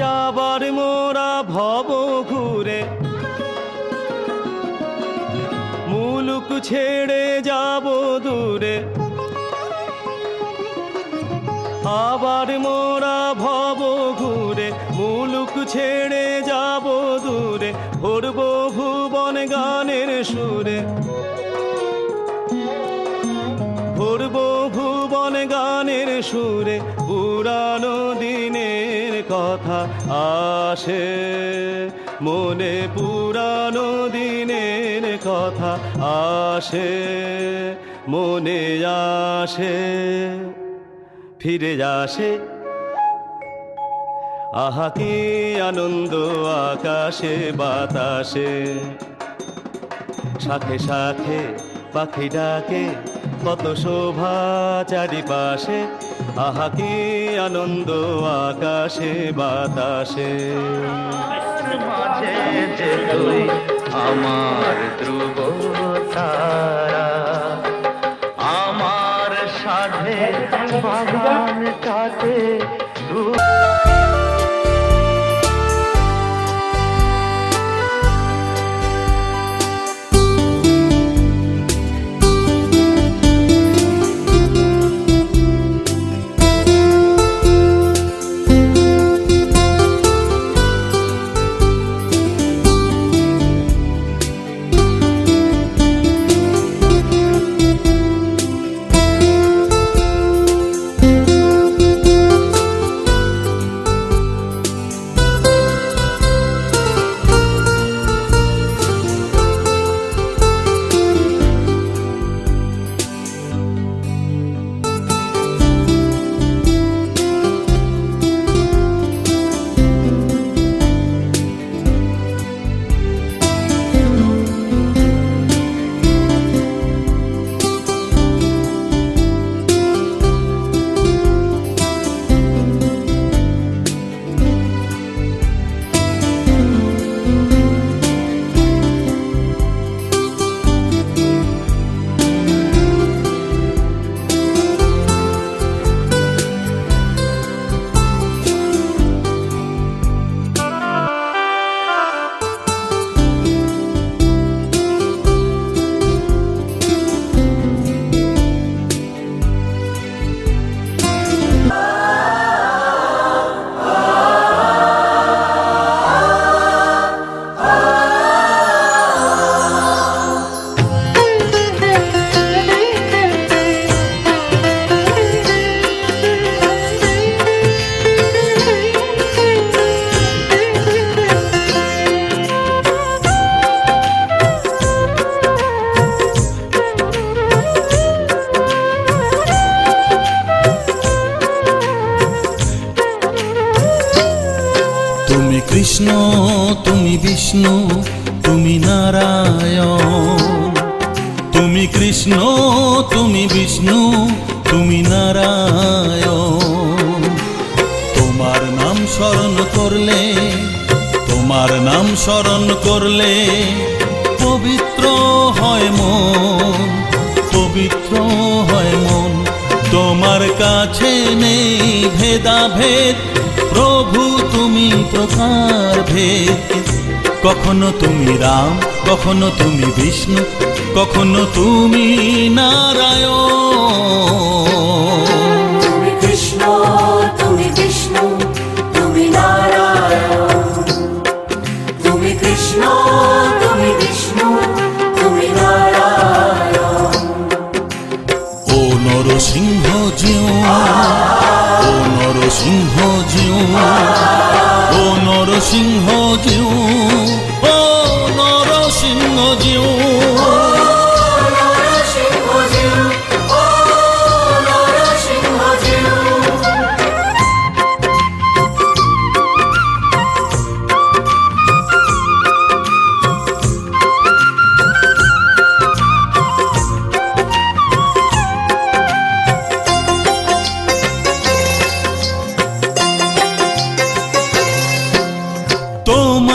আবার মোরা ভব ঘুরে। মুলুক ছেড়ে যাব দূরে। আবার মোরা ভব ঘুরে, মুলুক ছেড়ে যাব দূরে। ভরব ভুবন গানের সুরে। গানের সুরে পুরানো দিনের কথা আসে। মনে পুরানো দিনের কথা আসে। মনে আসে, ফিরে আসে। আহা, কি আনন্দ আকাশে, বাতাসে। সাথে সাথে পাখি ডাকে কত শোভা চারিপাশে আহা কি আনন্দ আকাশে বাতাসে। আমার নাম স্মরণ করলে পবিত্র হয় মন, পবিত্র হয় মন। তোমার কাছে নেই ভেদাভেদ, প্রভু তুমি প্রকার ভেদ। কখনো তুমি রাম, কখনো তুমি বিষ্ণু, কখনো তুমি নারায়ণ। নরসিংহ জিউ ও নরসিংহ জিউ ও নরসিংহ জিউ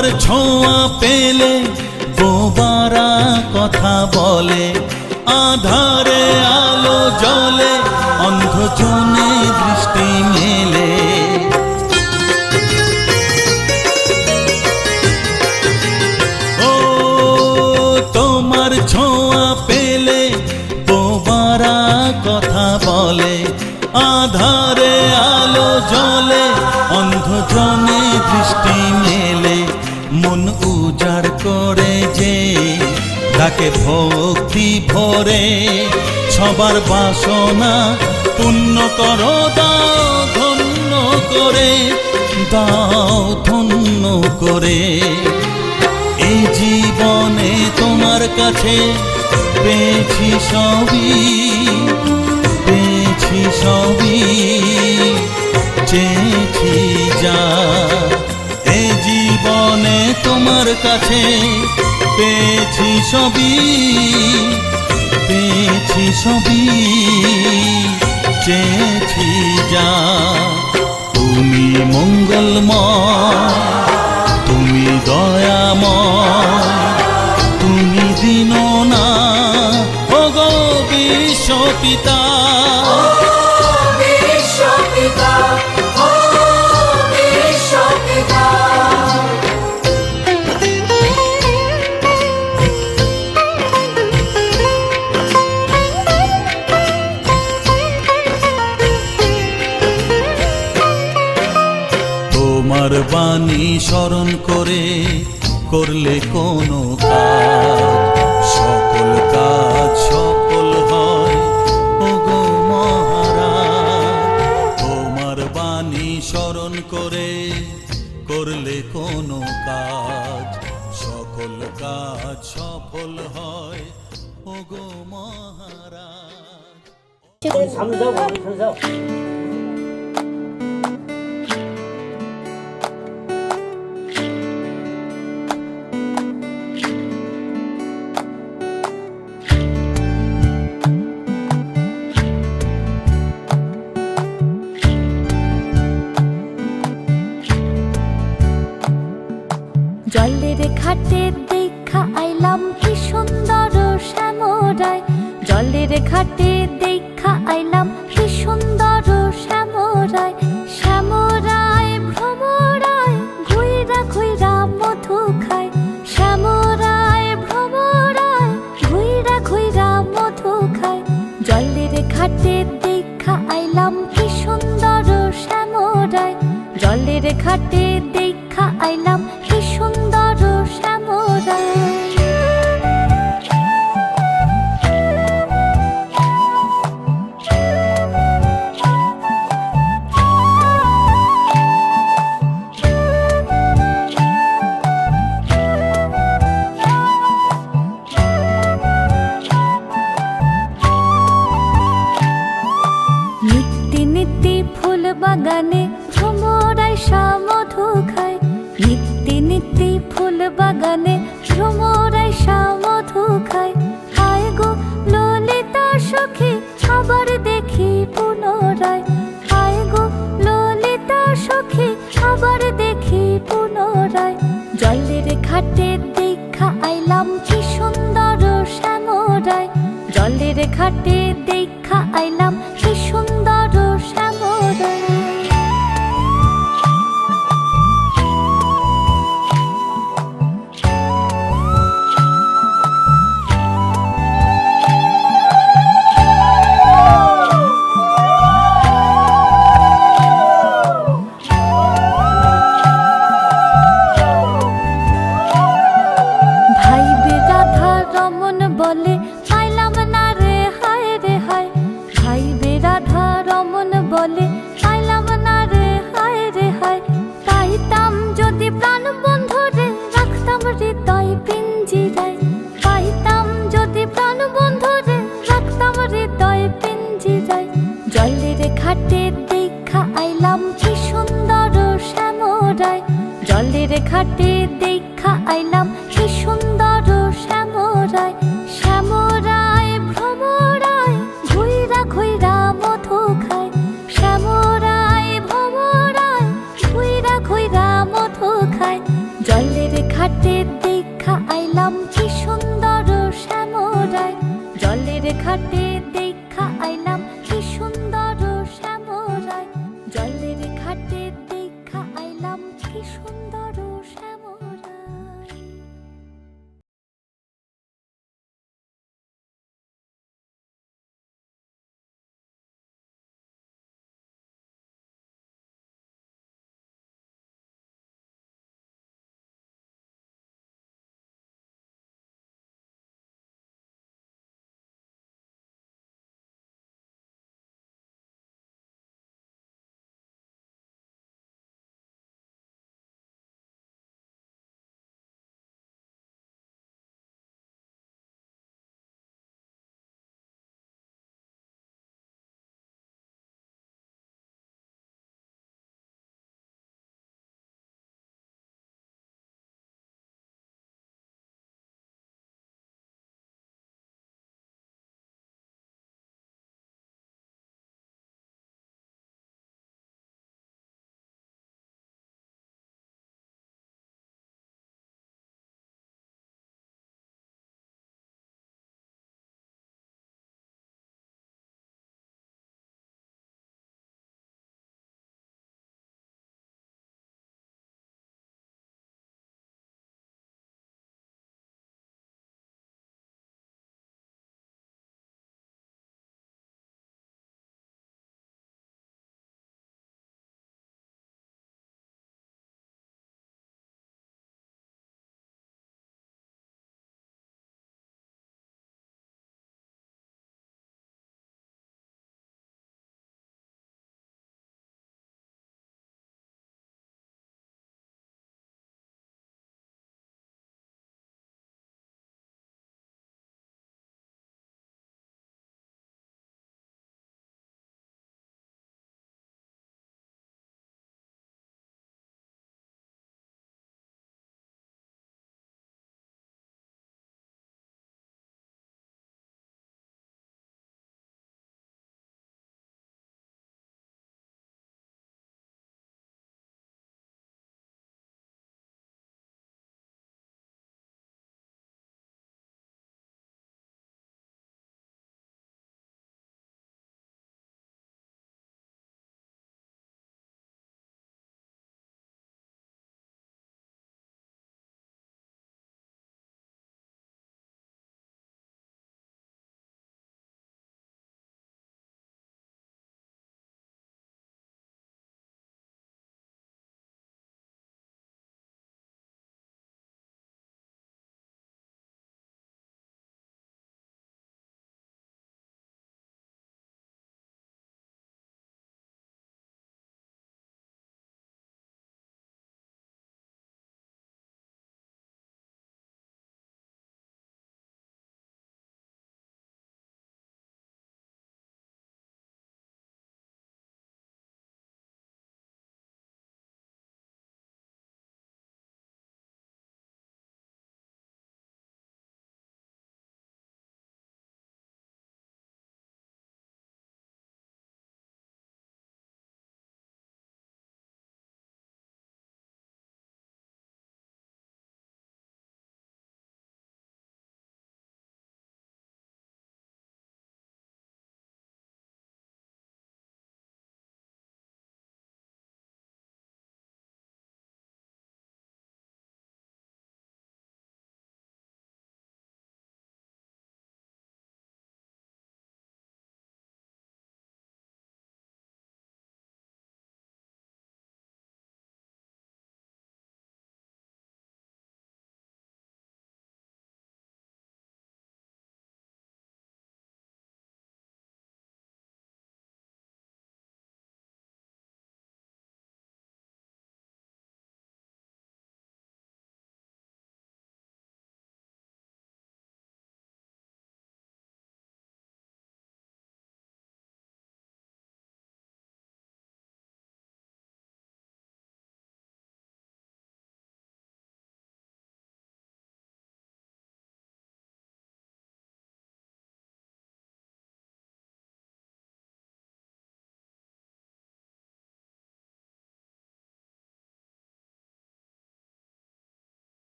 তোমার ছোঁয়া পেলে বোবারা কথা বলে। আধারে আলো ভরে সবার বাসনা পূর্ণ করো, দাও ধন্য করে, দাও ধন্য করে। এই জীবনে তোমার কাছে পেয়েছি সবই পেয়েছি সবই, চেয়েছি যা। এই জীবনে তোমার কাছে পেয়েছি সবই পেয়েছি সবই চেয়েছি যা। তুমি মঙ্গলময় স্মরণ করে করলে কোনো কাজ। সকল কাজ সফল হয়। ওগো মহারাজ, তোমার বাণী স্মরণ করে করলে কোনো কাজ। সকল কাজ সফল হয়। ওগো মহারাজ। জলের ঘাটে দেখা আইলাম কি সুন্দর শ্যামরায়। জলের ঘাটে দেখা আইলাম কি সুন্দর শ্যামরায়। শ্যামরায় ভ্রমরায়, ঘুইরা ঘুইরা মধু খায়। শ্যামরায় ভ্রমরায়, ঘুইরা ঘুইরা মধু খায়। জলের ঘাটে দেখা আইলাম কি সুন্দর শ্যামরায়। জলের ঘাটে দেখা আইলাম রায়। জলের ঘাটে দেখা আইলাম কি সুন্দর শ্যামরায়। জলের ঘাটে দেখা আইলাম